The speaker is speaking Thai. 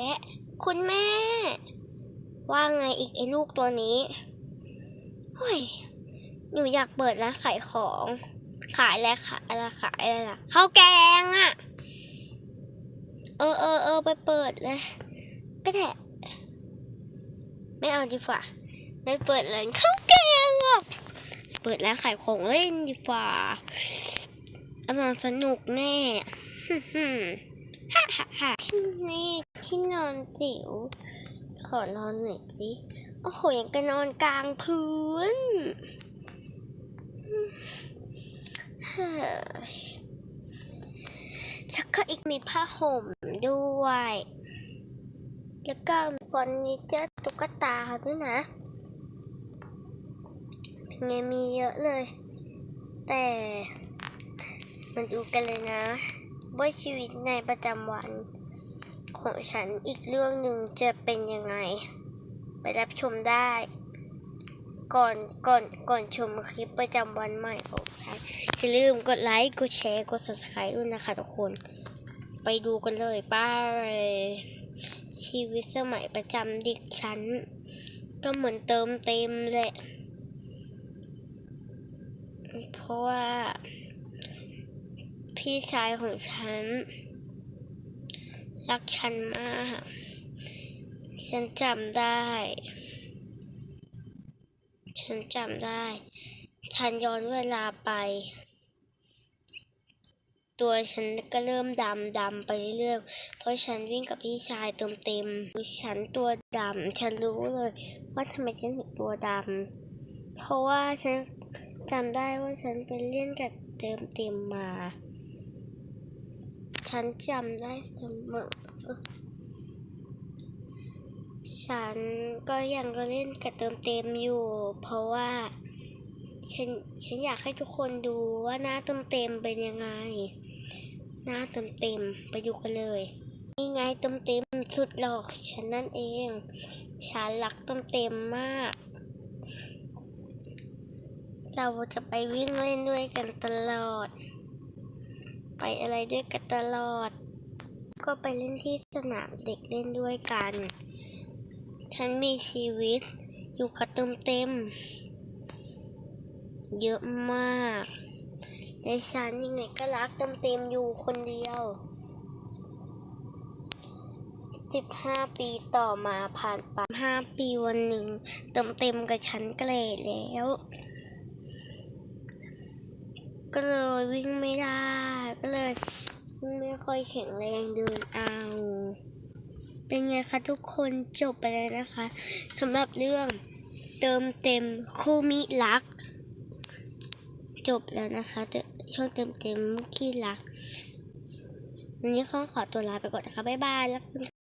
แล้วคุณแม่ ว่าไงอีกไอ้ลูกตัวนี้เฮ้ยหนูอยากเปิดร้านขายของ ขายอะไรขายอะไรขายอะไรล่ะข้าวแกงอะ่ะ เออเออเออไปเปิดเลย ก็ได้ไม่เอาดีกว่าไม่เปิดร้านข้าวแกงหรอกเปิดร้านขายของเล่นดีกว่าอามันสนุกแน่ฮ่าฮ่าฮ่า ที่นอนจิ๋ว ขอนอนหน่อยสิโอ้โหยังก็นอนกลางพื้นฮ้ยแล้วก็อีกมีผ้าห่มด้วย แล้วก็เฟอร์นิเจอร์ตุ๊กตาด้วยนะเป็นไงมีเยอะเลย แต่มาดูกันเลยนะว่าชีวิตในประจำวัน ของฉันอีกเรื่องหนึ่งจะเป็นยังไง ไปรับชมได้ ก่อนก่อนก่อนชมคลิปประจำวันใหม่ของฉันอย่าลืมกดไลค์กดแชร์กด subscribe ด้วยนะคะทุกคน ไปดูกันเลยป้าชีวิตสมัยประจำเด็กฉัน ก็เหมือนเติมเต็มแหละเพราะว่า พี่ชายของฉัน รักฉันมาก ฉันจำได้ ฉันจำได้ ฉันย้อนเวลาไป ตัวฉันก็เริ่มดำดำไปเรื่อยๆ เพราะฉันวิ่งกับพี่ชายเติมเต็มฉันตัวดำ ฉันรู้เลยว่าทำไมฉันถึงตัวดำ เพราะว่าฉันจำได้ว่าฉันไปเล่นกับเติมเต็มมา ฉันจำได้เสมอ ฉันก็ยังก็เล่นกับเติมเต็มอยู่ เพราะว่าฉันฉันอยากให้ทุกคนดูว่าหน้าเติมเต็มเป็นยังไง หน้าเติมเต็มไปดูกันเลยนี่ไงเติมเต็มสุดหลอของฉันนั่นเอง ฉันรักเติมเต็มมาก เราจะไปวิ่งเล่นด้วยกันตลอด ไปอะไรด้วยกันตลอด ก็ไปเล่นที่สนามเด็กเล่นด้วยกัน ฉันมีชีวิตอยู่กับเต็มเต็มๆเยอะมากในฉันยังไงก็รักเต็มเต็มๆอยู่คนเดียวสิบห้าปีต่อมาผ่านไปห้าปีวันหนึ่งเต็มเต็มๆกับฉันเก็เลยแล้ว ก็เลยวิ่งไม่ได้ ก็เลยไม่ค่อยแข็งแรงเดินเอา เป็นไงคะทุกคนจบไปแล้วนะคะสำหรับเรื่องเติมเต็มคู่มิรัก จบแล้วนะคะช่องเติมเต็มขี้รักวันนี้ขอขอตัวลาไปก่อนนะคะ บ๊ายบายแล้วคุณ